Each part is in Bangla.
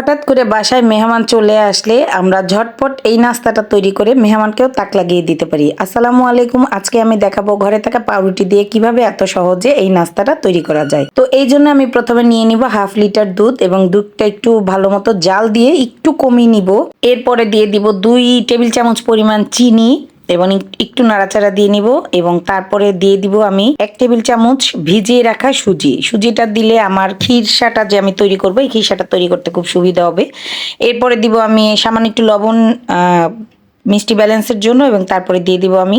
হঠাৎ করে বাসায় মেহমান চলে আসলে আমরা ঝটপট এই নাস্তাটা তৈরি করে মেহমানকেও তাক লাগিয়ে দিতে পারি। আসসালামু আলাইকুম, আজকে আমি দেখাবো ঘরে থাকা পাউরুটি দিয়ে কীভাবে এত সহজে এই নাস্তাটা তৈরি করা যায়। তো এই জন্য আমি প্রথমে নিয়ে নিব হাফ লিটার দুধ এবং দুধটা একটু ভালো মতো জাল দিয়ে একটু কমিয়ে নিব। এরপরে দিয়ে দিব দুই টেবিল চামচ পরিমাণ চিনি এবং একটু নাড়াচাড়া দিয়ে নিব এবং তারপরে দিয়ে দিব আমি এক টেবিল চামচ ভিজিয়ে রাখা সুজি। সুজিটা দিলে আমার খিরসাটা যে আমি তৈরি করব, এই খিরসাটা তৈরি করতে খুব সুবিধা হবে। এরপরে দিব আমি সামান্য একটু লবণ মিষ্টি ব্যালেন্সের জন্য এবং তারপরে দিয়ে দিব আমি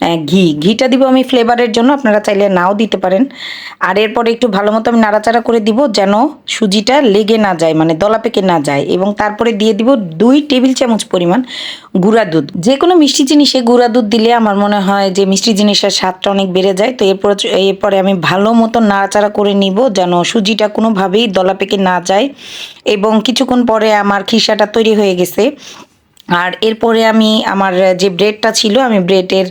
ঘি। ঘিটা দিব আমি ফ্লেভারের জন্য, আপনারা চাইলে নাও দিতে পারেন। আর এরপরে একটু ভালো মতো আমি নাড়াচাড়া করে দিব, যেন সুজিটা লেগে না যায় মানে দলা পেকে না যায়। এবং তারপরে দিয়ে দিব দুই টেবিল চামচ পরিমাণ গুঁড়া দুধ। যে কোনো মিষ্টি জিনিসে গুঁড়া দুধ দিলে আমার মনে হয় যে মিষ্টি জিনিসের স্বাদটা অনেক বেড়ে যায়। তো এরপরে এরপরে আমি ভালো মতো নাড়াচাড়া করে নিব, যেন সুজিটা কোনোভাবেই দলা পেকে না যায়। এবং কিছুক্ষণ পরে আমার খিসাটা তৈরি হয়ে গেছে। আর এরপরে আমি আমার যে ব্রেডটা ছিল, আমি ব্রেডের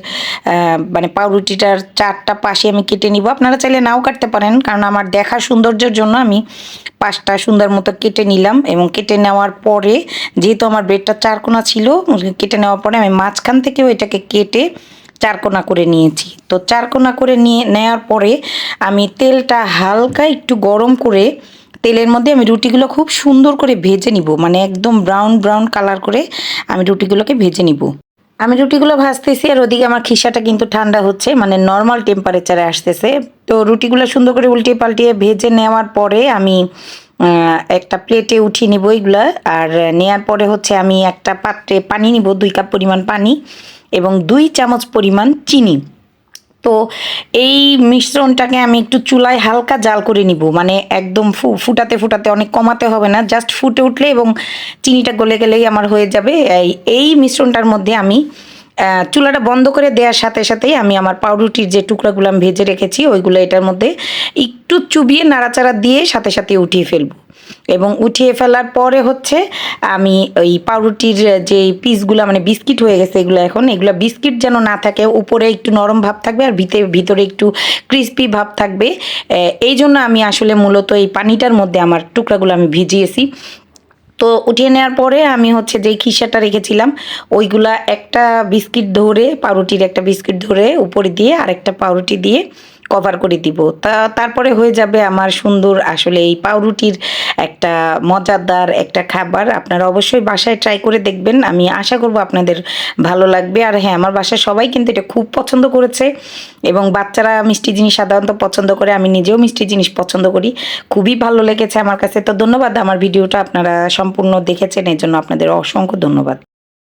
মানে পাউরুটিটার চারটা পাশে আমি কেটে নিব। আপনারা চাইলে নাও কাটতে পারেন, কারণ আমার দেখা সৌন্দর্যের জন্য আমি পাঁচটা সুন্দর মতো কেটে নিলাম এবং কেটে নেওয়ার পরে যেহেতু আমার ব্রেডটা চারকোনা ছিল কেটে নেওয়ার পরে আমি মাঝখান থেকেও এটাকে কেটে চারকোনা করে নিয়েছি। তো চারকোনা করে নিয়ে নেওয়ার পরে আমি তেলটা হালকা একটু গরম করে তেলের মধ্যে আমি রুটিগুলো খুব সুন্দর করে ভেজে নিব। মানে একদম ব্রাউন ব্রাউন কালার করে আমি রুটিগুলোকে ভেজে নিব। আমি রুটিগুলো ভাজতেছি আর ওদিকে আমার খিসাটা কিন্তু ঠান্ডা হচ্ছে মানে নর্মাল টেম্পারেচারে আসতেছে। তো রুটিগুলো সুন্দর করে উল্টিয়ে পাল্টিয়ে ভেজে নেওয়ার পরে আমি একটা প্লেটে উঠিয়ে নিব এগুলো। আর নেওয়ার পরে হচ্ছে আমি একটা পাত্রে পানি নিব, দুই কাপ পরিমাণ পানি এবং দুই চামচ পরিমাণ চিনি। তো এই মিশ্রণটাকে আমি একটু চুলায় হালকা জাল করে নিব। মানে একদম ফুটাতে ফুটাতে অনেক কমাতে হবে না জাস্ট ফুটে উঠলে এবং চিনিটা গলে গেলেই আমার হয়ে যাবে। এই মিশ্রণটার মধ্যে আমি চুলাটা বন্ধ করে দেওয়ার সাথে সাথেই আমি আমার পাউরুটির যে টুকরাগুলো আমি ভেজে রেখেছি, ওইগুলো এটার মধ্যে একটু চুবিয়ে নাড়াচাড়া দিয়ে সাথে সাথে উঠিয়ে ফেলব। এবং উঠিয়ে ফেলার পরে হচ্ছে আমি ওই পাউরুটির যে পিসগুলো মানে বিস্কিট হয়ে গেছে এগুলো এখন, এগুলো বিস্কিট যেন না থাকে, উপরে একটু নরম ভাব থাকবে আর ভিতরে ভিতরে একটু ক্রিস্পি ভাব থাকবে। এই জন্য আমি আসলে মূলত এই পানিটার মধ্যে আমার টুকরাগুলো আমি ভিজিয়েছি। তো উঠিয়ে নেওয়ার পরে আমি হচ্ছে যেই খিসাটা রেখেছিলাম, ওইগুলা একটা বিস্কিট ধরে, পাউরুটির একটা বিস্কিট ধরে উপরে দিয়ে আরেকটা পাউরুটি দিয়ে কভার করে দিব। তা, তারপরে হয়ে যাবে আমার সুন্দর আসলে এই পাউরুটির একটা মজাদার একটা খাবার আপনারা অবশ্যই বাসায় ট্রাই করে দেখবেন। আমি আশা করব আপনাদের ভালো লাগবে। আর হ্যাঁ আমার বাসায় সবাই কিন্তু এটা খুব পছন্দ করেছে এবং বাচ্চারা মিষ্টি জিনিস সাধারণত পছন্দ করে, আমি নিজেও মিষ্টি জিনিস পছন্দ করি। খুবই ভালো লেগেছে আমার কাছে। তো ধন্যবাদ, আমার ভিডিওটা আপনারা সম্পূর্ণ দেখেছেন এর জন্য আপনাদের অসংখ্য ধন্যবাদ।